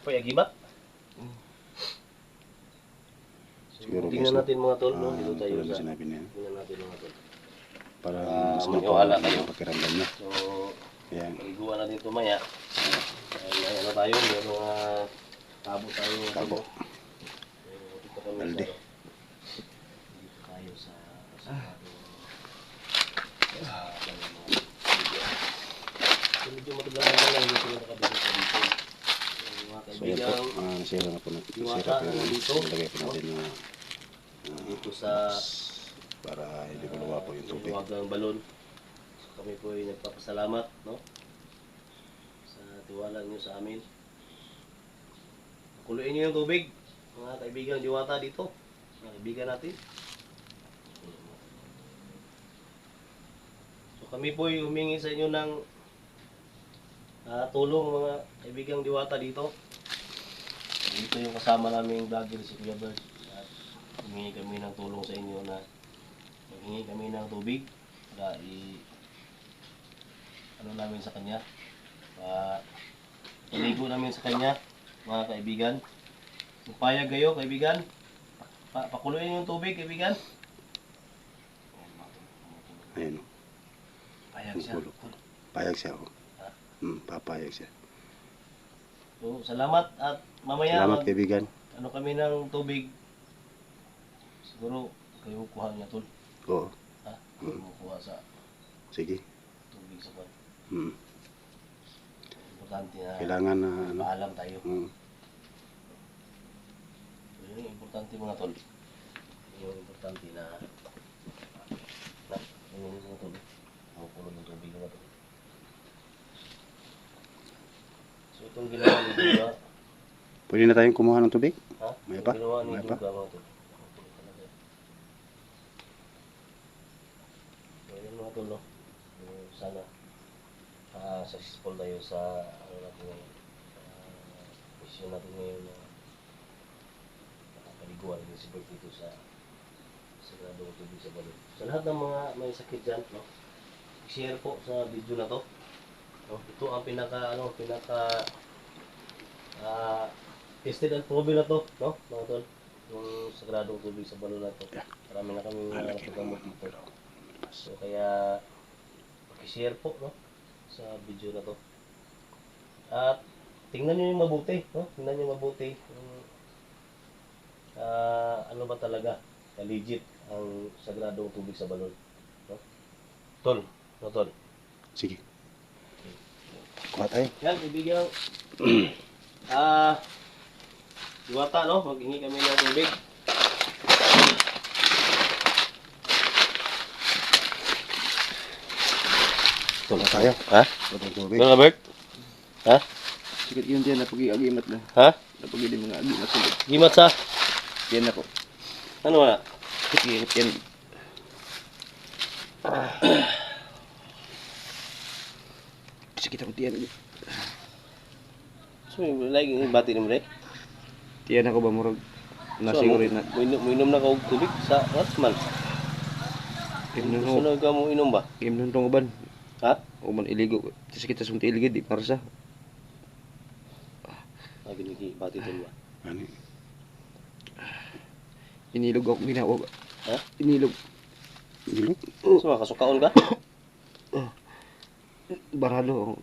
Kaya gibat. Siguro Tingnan natin mga tol, no? Dito tayo tulad sa... sinabi niya. Tingnan natin mga tol. Para Ah, mas maniwala mapawala kayo. yung pakiramdam niya. So, Ayan. paliguan natin ito maya. Ay, ay, ano tayo, may mga tabo tayo. Tabo. Eh, dito kami sa- Balde. Dito tayo sa... sa sa- sa- sa- Medyo matagal naman lang dito yung nakabili ko. So, yan po, kaibigan, ah, nasira na po natin. Nasira po yung dito. ilagay po natin na dito sa... para hindi maluwa po yung tubig. Huwag ng balon. So, kami po ay nagpapasalamat, no? Sa tiwala niyo sa amin. Kuluin niyo yung tubig, mga kaibigan diwata dito. Mga kaibigan natin. So kami po ay humingi sa inyo ng ah, tulong mga kaibigang diwata dito. Dito yung kasama naming vlogger si Kuya Bert. At humingi kami ng tulong sa inyo na Naghingi kami ng tubig para i ano namin sa kanya. Pa iligo namin sa kanya, mga kaibigan. Payag kayo, kaibigan, pa pakuluin yung tubig, kaibigan. Ayun, Payag siya. Payag siya. Oh. Hmm, papayag siya. So, salamat at mamaya Salamat mag- kaibigan. ano kami ng tubig. Siguro kayo kuha niya tol. Oo, Ha? Kayo kuha sa sige. tubig sa kwan. Hmm. Importante na Kailangan na ano. paalam tayo. Hmm. Yun yung importante mga tol. Yun yung importante na na yun yung mga tol. Kumukulo ng tubig mga tol. So itong ginawa ni Duga, Pwede na tayong kumuha ng tubig? ha? May pa? ginawa ni May pa? Duga mga tol. Yun mga tol no. Yung sana ah successful tayo sa ano natin ngayon. ah, mission natin ngayon na nakapaliguan din si Bert dito sa Sagradong Tubig sa Balon. Sa lahat ng mga may sakit dyan, no? share po sa video na to. No? Ito ang pinaka, ano, pinaka ah tested and proven na to, no? Mga tol. Yung Sagradong Tubig sa Balon na to. Marami na kami mga nakagamot dito. So kaya paki-share po, no? Sa video na to. At tingnan niyo yung mabuti, no? Tingnan niyo mabuti yung ah ano ba talaga ka-legit ang sagradong tubig sa balon. No? Tol, no tol. Sige. Kuha tayo. Yan, ibigyan ah Diwata, no? Maghingi kami ng tubig. Kuha tayo. Ha? Tayong tubig. Ano, Bert? Ha? Sikat yun dyan, napag-iagimat na. Ha? Napag-ili mga agimat ulit. Gimat sa? Yan ako. Ano wala? Sikit yan. Sikit ako tiyan. So, lagi like, bati ni mo rin. Tiyan ako ba murag? Nasiguro na. Minom, minom na ka og tubig sa last month. Imnon ko. Sunod ka mo inom ba? Imnon tong uban. Ha? Uman iligo. Tapos kita sunti iligid. Di para sa. Ah, ginigi, bati tol ba? Ano? Inilog ako ginawa ba? Ha? Inilog. Ilog? So, makasukaon ka? Barado ako.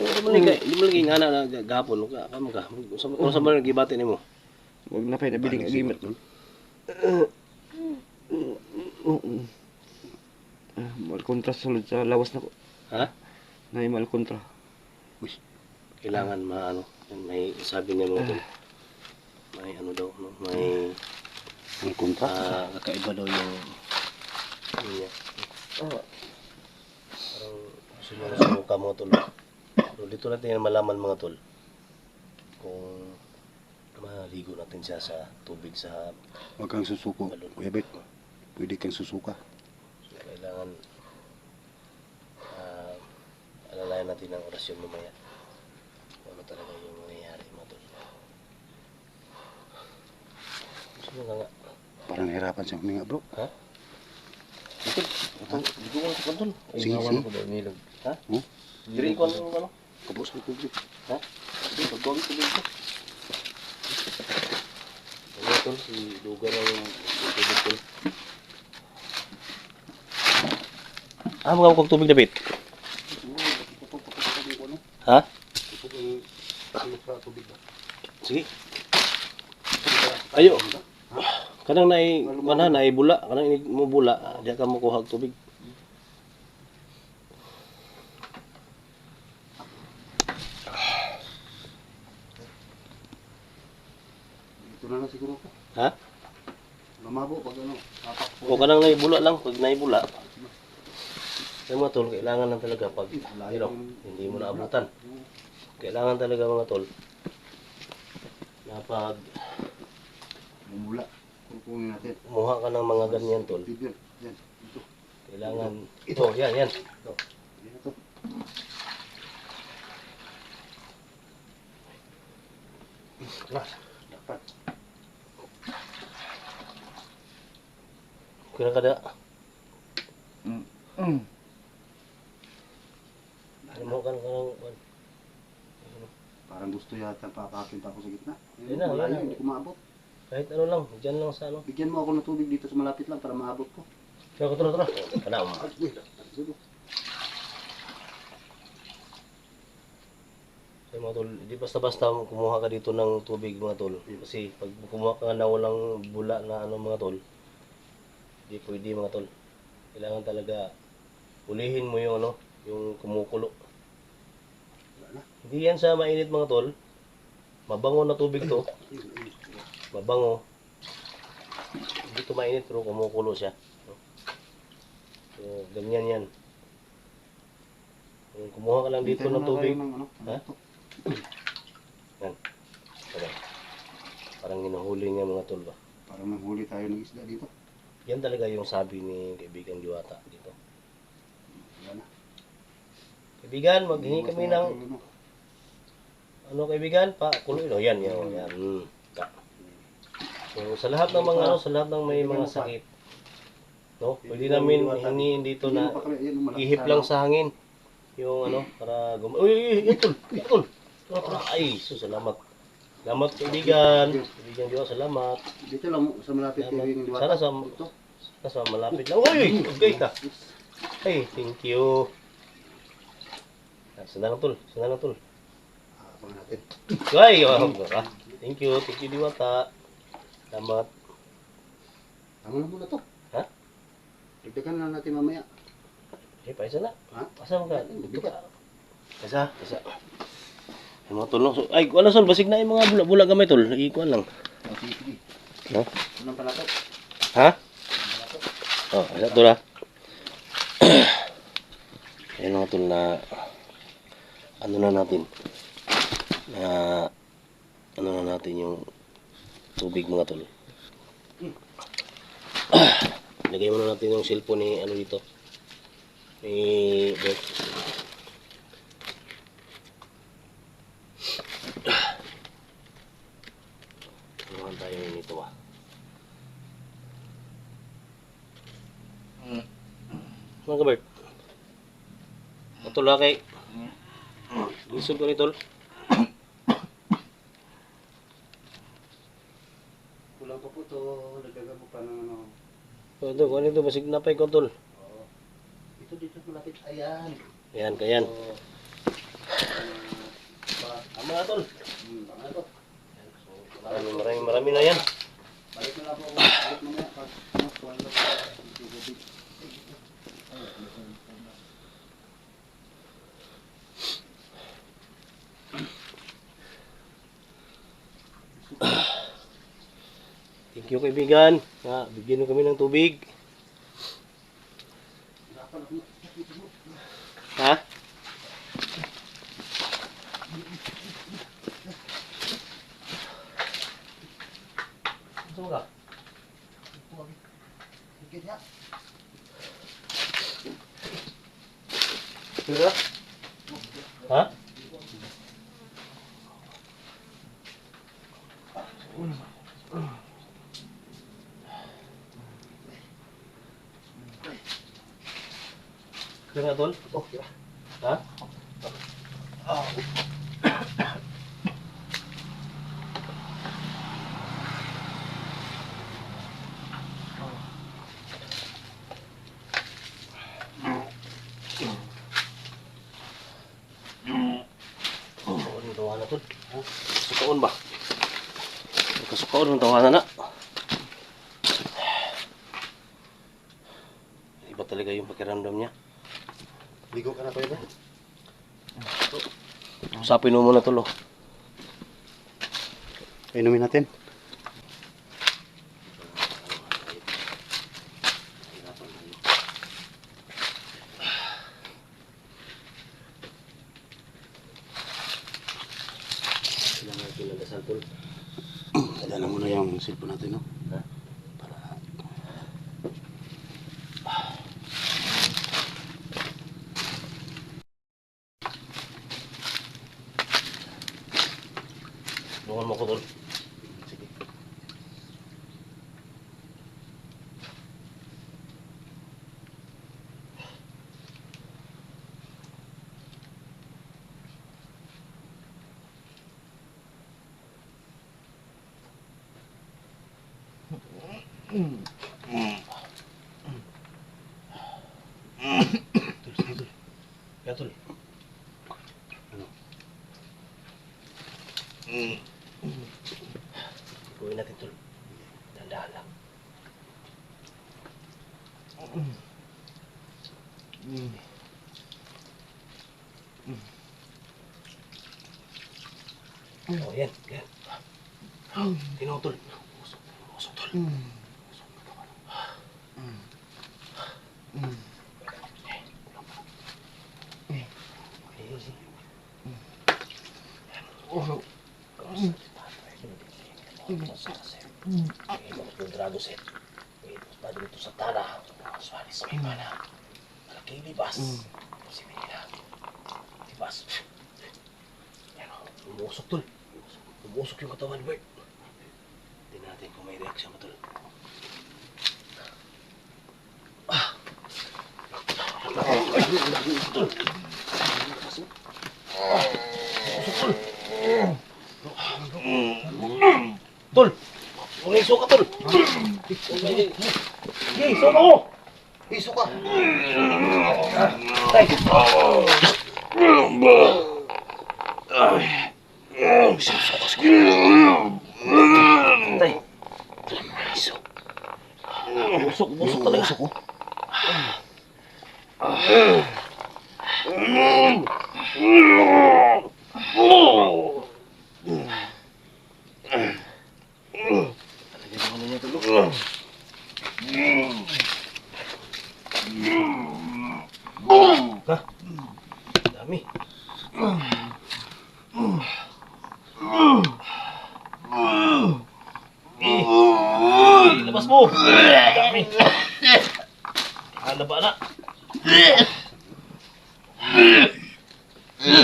Hindi mo lagi, hindi mo lagi nga na gapon ka, kamo ka. Sa sa ba nagibati nimo? Huwag na pa'y nabiling agimat. Ah, Mal kontra sulod sa lawas na ko. Ha? Na mal kontra. Kailangan maano, may sabi ni mo tol. May ano daw, no? May Ang kontra. ah kakaiba daw yung ano niya. Niya sa mukha mo tol. Pero dito natin malaman mga tol kung maligo natin siya sa tubig sa Huwag kang susuko. Kuya Bet, pwede kang susuka. So, kailangan ah alalayan natin ang orasyon mamaya. Kung ano talaga yung nangyayari mga tol. Gusto mo nga nga. Parang nahirapan siya huminga bro. Ha? Ito, ito, dito ko sa Sige, sige. ko daw nilog. Ha? Hmm? Diri ko ano, ano? Kapos ang tubig. Ha? Hindi, pagkawin ko dito. Ito, ito, si Duga na yung tubig tol. Ah, mga kong tubig David. Ha? Ano sa tubig ba? Sige. Ayo. Kanang nai mana nai bula, kanang ini mo bula, diya ka mo kuha og tubig. Ito na lang siguro ko. Ha? Lumabo pag ano. Tapak po. O kanang nai bula lang, pag nai bula. Kaya mga tol, kailangan lang talaga pag you know, hindi mo naabutan. Kailangan talaga mga tol na pag Mumula. Kukunin natin. kumuha ka ng mga ganyan tol, Bibir. Yan. Ito. kailangan ito, yan, yan. Ito. Yan ito. Nah, Dapat. kira kada Mm. Mm. ano kan kanang Parang gusto yata papakin pa ako sa gitna. Yan na, Wala yan na. Hindi ko maabot. Kahit ano lang, diyan lang sa ano. Bigyan mo ako ng tubig dito sa malapit lang para maabot ko. Ko tara tara. Kana mo. Ay, mga tol, di basta-basta kumuha ka dito ng tubig mga tol. Kasi pag kumuha ka na walang bula na ano mga tol, di pwede mga tol. Kailangan talaga ulihin mo yung ano, yung kumukulo. Hindi yan sa mainit mga tol. Mabango na tubig to. Mabango. Hindi to mainit pero kumukulo siya. So, ganyan yan. Kung kumuha ka lang dito ng tubig, ng ano, Ha? ito. Tara. Parang hinuhuli niya mga tol ba? Para manghuli tayo ng isda dito. Yan talaga yung sabi ni kaibigan Diwata dito. Na. Kaibigan, maghingi kami ng ano. ano kaibigan? Pa, kuloy no? Yan, yan, yan. Hmm. Ka. So, sa lahat ng mga ano, sa lahat ng may mga sakit, no? Pwede namin hingin dito na ihip lang sa hangin. Yung ano, para gum... Uy, uy, uy, tol, tol. Tara, tara. Ay, so, salamat. Salamat kaibigan. Kaibigan Diwata, salamat. Dito lang sa malapit yung diwata. Sana sa-. Nasa malapit lang. Uy, okay ka. Hey, thank you. Ah, Sana lang tol, sana lang tol. Ah, abangan natin. Ay, oh. Thank you, thank you Diwata. Salamat. Tama na muna to. Ha? Dagdagan na natin mamaya. Eh, paisa na. Ha? Asa ka? Dito ka. Paisa, paisa. Ay, mga? So, ay, wala sol, basig na yung mga bula-bula gamay tol. Ikuan lang. Oh, sige, sige. Ha? Unang palato. Ha? Oh, isa tol ha. Ayun mga tol na ano na natin na ano na natin yung tubig mga tol. Lagay muna natin yung cellphone ni ano dito. Ni Bert. Ano tayo nito ah. Mga kabert. Atol ha kay. Lisod ko ni tol. Kulang pa po to. Dagdagan mo pa ng ano. O, Ito, kung ano ito, basig na pa ikaw tol. Oo. Ito dito malapit. Ayan. Yan, kayan. Ah, Tama na tol. hmm, tama na to. So, Maraming maraming marami na yan. Balik na lang po. Balik. Pag ano, kuha na po. Thank you kaibigan. Na, bigyan mo kami ng tubig. Ha? Gusto mo ka? Higit ka nga tol. Okay ba? Ha? Oh. tawanan to. Sukaon ba? Kasukaon ng tawanan na. Iba talaga yung pakiramdam niya. Ligo ka na kuya ba? Usapin mo muna tulo. Inumin natin. Dala mo na yung cellphone natin, no? Ha? Para Lungan mo ko tol. sige. Tol, sige tol. Kaya tol. Ano? Gawin natin tol. Dandahan lang. Oh, yan, yan. Tinutol. Usok, usok tol. Drago set. Ito pa dito sa tala. Suarez may mana. Malaki libas. Si Menina. Libas. Yan o. Umusok tol. Umusok yung katawan Bert. Tingnan natin kung may reaksyon mo tol. Tol! Huwag na isuka, tol! Okay, isuka mo! Iso ka! Tay! Tay! Isok. Busok, busok talaga. Busok ko. Talaga naman niya tulog. Ha? Dami. Eh, labas mo. Dami. Hala ba na?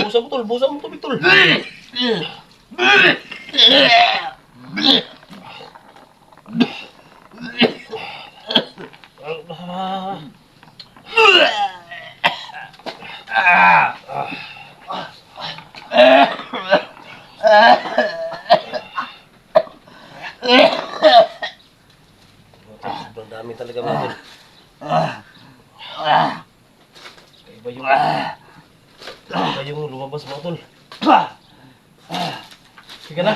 Busa mo tol, busa mo tubig tol. Ah. Sobrang dami talaga mga tol. Iba yung... Iba yung lumabas mga tol. Sige na.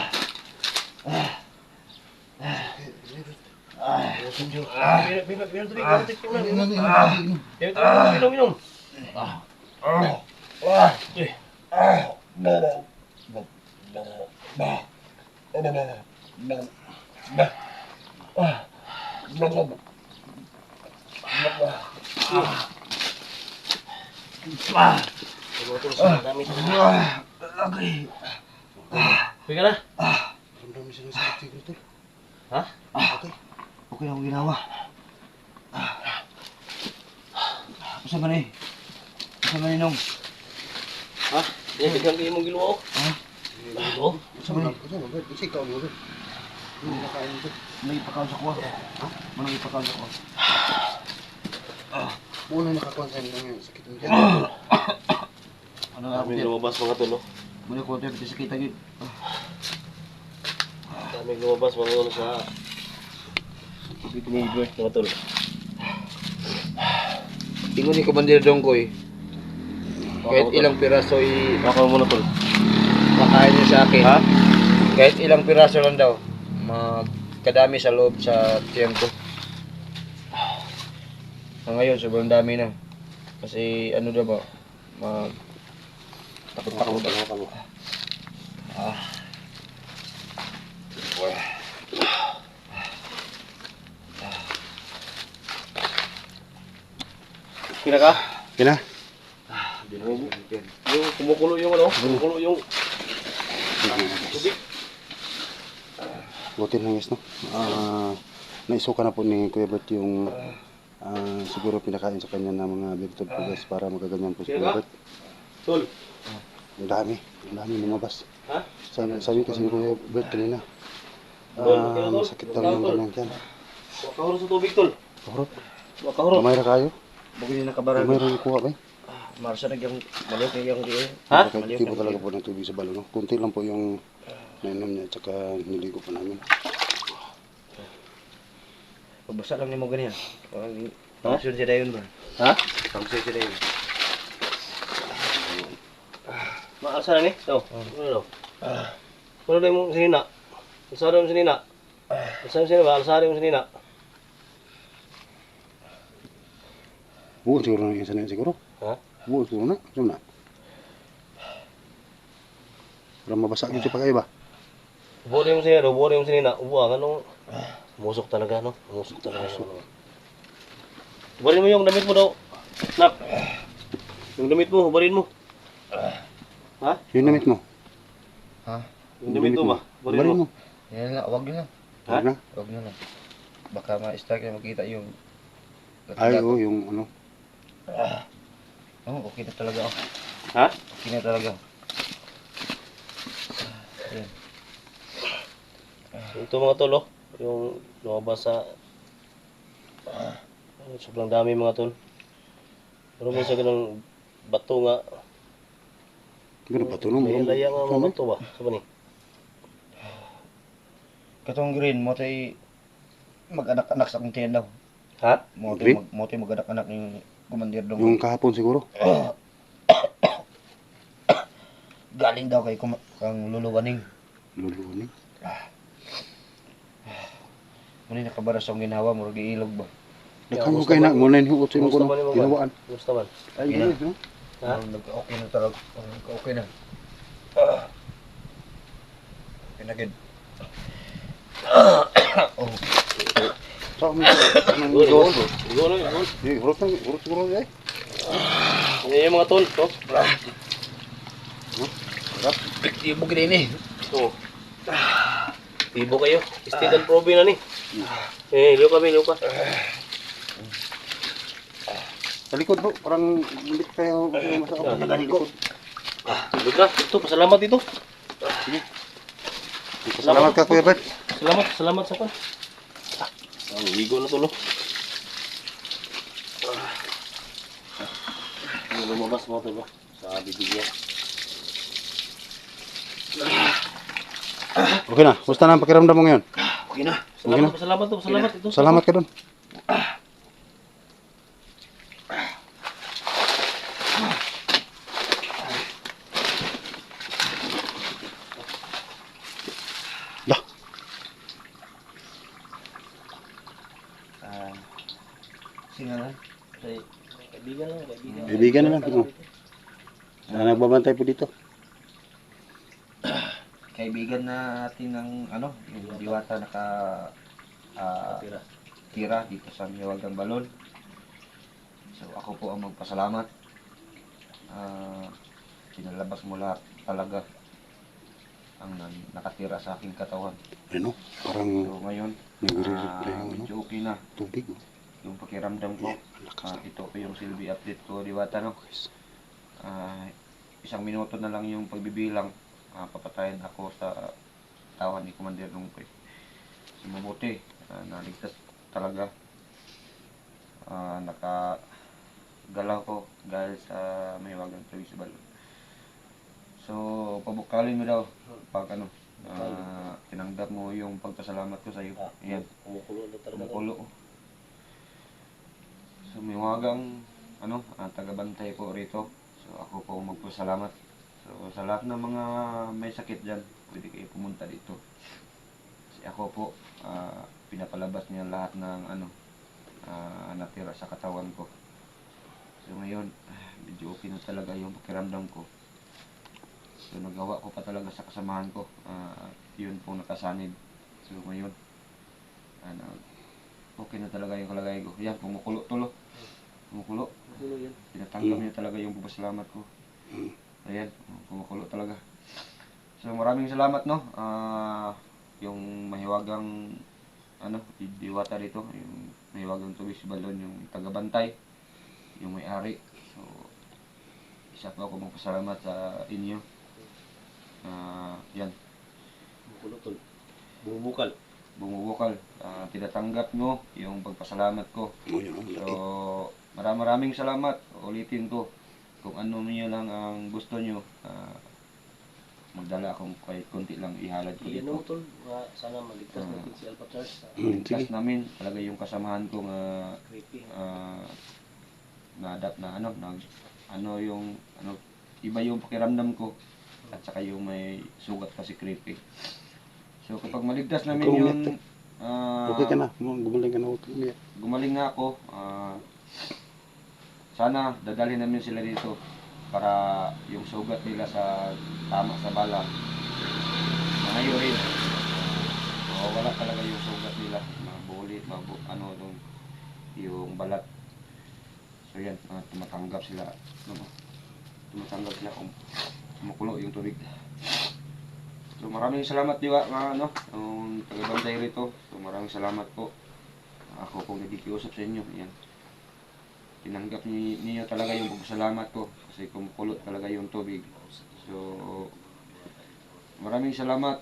Busog yung... Bina, bina, bina, tubig, bina, tubig, bina, bina. Bina, tubig, bina, bina. Eh. Mga tol, sobrang dami talaga. Sige na. Ramdam mo siya ng sakit siguro, tol. Ha? Okay. Okay na akong ginawa. Asa man eh? Asa man inong? Ha? Yan, bigyan kayo mong giluwa. Ha? Ito? Asa mo? Asa mo? Bert? Isa ikaw mo. May ipakaw sa kuwa. Ha? Manang ipakaw sa kuwa. Muna nakakuha sa inyo yung sakit mo dyan. Ano nga ako Daming dyan? lumabas mga tol. oh. Muna ko tayo, sa kita gid. Daming lumabas mga tol sa... Ni Bert mga tol. Tingon ni Commander Dongkoy, kahit ilang piraso i Baka muna tol. pakain niya sa akin. Ha? Kahit ilang piraso lang daw, magkadami sa loob sa tiyan ko. Ah, ngayon, sobrang dami na. Kasi ano daw ba, mag... Takot-takot ako. Ah. Kina ka? Kina? Yung kumukulo yung ano, kumukulo yung tubig. Buti na guys, no? Ah, naisuka na po ni Kuya Bert yung ah, siguro pinakain sa kanya ng mga birthday po guys para magaganyan po si Kuya Bert. Tol. Ang dami, ang dami lumabas. Ha? Sabi, sabi kasi ni Kuya Bert kanina, ah, tol. masakit daw yung Tol. kanyang tiyan. Wakahuro sa tubig, tol. Kahurot, Wakahuro. gamay na kayo. Bukod yung nakabarag. Gamay rin kuha ba? Marsa na yung maliit na yung diyo. Ha? Hindi po talaga po ng tubig sa balon. No? Kunti lang po yung nainom niya at saka niligo po namin. Pabasa lang yung mga ganyan. Parang function siya dayon ba? Ha? Function siya dayon. Maalsa na ni? So, ano daw? Ano daw yung sinina? Daw yung sinina? Alsa yung sinina ba? Daw yung sinina? Buon siguro na yung sanay siguro. Ha? Buon siguro na. Sino na? Para mabasa yung siya pag ba? Ubo na yung sinina, ubo na yung sinina. Ubo ang ano? Musok talaga, no? Musok talaga. Musok. Ubarin mo yung damit mo daw. Snap. Yung damit mo, ubarin mo. Ha? Yung namit mo. Ha? Yung damit mo ba? Ubarin mo. Yan lang, wag lang. Ha? Huwag na. Wag nyo lang. Baka ma-strike na makita yung... Ay, oo, yung ano. Oo, okay na talaga ako. Ha? Okay na talaga. Ayan. Ito mga tol, oh. Yung lumabas sa... Ay, sobrang dami mga tol. Pero may sa ganang bato nga. Gano'n pa ito, no? May laya nga mga bato ba? Sa ni? Katong green, mo tay mag-anak-anak sa akong tiyan daw. Ha? Mo tay mag, mo tay mag-anak-anak yung kumandir dong. Yung kahapon siguro. galing daw kay kum kang luluwaning. Lulunin. Muna nakabaras ang ginawa mo, ilog ba? Dakan mo kayo na. Muna yung hugot sa imong kuno. Ginawaan. Kumusta man? Ay, yun, no? Ha? Ah, nagka-okay na talaga. Ah, Nagka-okay na. Ah. Okay na, good. oh. Sa amin. Ang. Igor. Igor, Igor. Eh, Hurot na, hurot siguro eh. Yan yung mga tol, to. Di mo gini Oo. Ibo kayo. State and probe na ni. Eh, liyo kami, liyo ka. Sa likod parang hindi kayo masakap. Ah, Sa likod. Liyo ka. Ito, pasalamat dito. Salamat ka Kuya Bert. Salamat, salamat sa kan. Ang ligo na tulo. Ano lumabas mo tulo sa bibigyan. Okay na, na ang pakiramdam mo ngayon? Okay na. Salamat, salamat to, salamat ito. Salamat ka doon. Dah, Ah. Sino na? Ay, Kaibigan lang, kaibigan. Kaibigan na lang, oo. na nagbabantay po dito. Kaibigan natin ng ano, yung diwata naka ah, Tira. tira dito sa Miwagang Balon. So ako po ang magpasalamat. Ah, pinalabas mo lahat talaga ang nan- nakatira sa aking katawan. Ano, parang So ngayon, nagre-replay ano, medyo okay na tubig. oh. yung pakiramdam ko. Ah, ito po yung silbi update ko, diwata no. Ah, isang minuto na lang yung pagbibilang. Ah, papatayin ako sa tawan ni Commander Lungkoy. So, mabuti, ah, naligtas talaga. Ah, nakagalaw ko dahil sa may wagang sa balon. So, pabukalin mo daw pag ano, ah, tinanggap mo yung pagpasalamat ko sa iyo. Ah, Yan, Kumukulo na talaga. kumukulo. So, may wagang ano, ah, tagabantay po rito. So, ako po magpasalamat. So, sa lahat ng mga may sakit dyan, pwede kayo pumunta dito. Kasi ako po, ah, pinapalabas niya lahat ng ano, ah, natira sa katawan ko. So ngayon, medyo okay na talaga yung pakiramdam ko. So nagawa ko pa talaga sa kasamahan ko. Ah, yun po nakasanib. So ngayon, ano, okay na talaga yung kalagay ko. Yan, kumukulo tulo. Kumukulo. Yan. Tinatanggap niya talaga yung pagpasalamat ko. Ayan, kumukulo talaga. So maraming salamat no. Ah, yung mahiwagang ano, diwata dito, yung mahiwagang tubig si Balon, yung tagabantay, yung may-ari. So isa pa ako magpasalamat sa inyo. Ah, yan, Bumukulo tol. Bumubukal. bumubukal. Ah, tinatanggap mo yung pagpasalamat ko. So, maraming maraming salamat. Ulitin ko. Kung ano niyo lang ang gusto niyo, ah, magdala akong kahit konti lang ihalad ko Iyan dito. tol. Nga, sana maligtas Ah. natin si Alpha Charles Hmm, sige. Kas namin, talaga yung kasamahan ko nga creepy. ah, na-adapt na ano, na, ano yung, ano, iba yung pakiramdam ko at saka yung may sugat kasi creepy. So kapag maligtas namin Ikaw, yun, ah, Okay ka na. Gumaling ka na. Gumaling na ako. ah, sana dadalhin namin sila dito para yung sugat nila sa tama sa bala nangayo rin. O wala talaga yung sugat nila. Mabulit, mabu, ano yung, yung balat. So yan, ah, tumatanggap sila. Ano, tumatanggap sila kung kumukulo yung tubig. So maraming salamat diwa mga ano, ang tagabantay rito. So maraming salamat po. Ako pong nagikiusap sa inyo. Yan. Tinanggap ni niyo talaga yung pagsalamat ko kasi kumukulot talaga yung tubig. So maraming salamat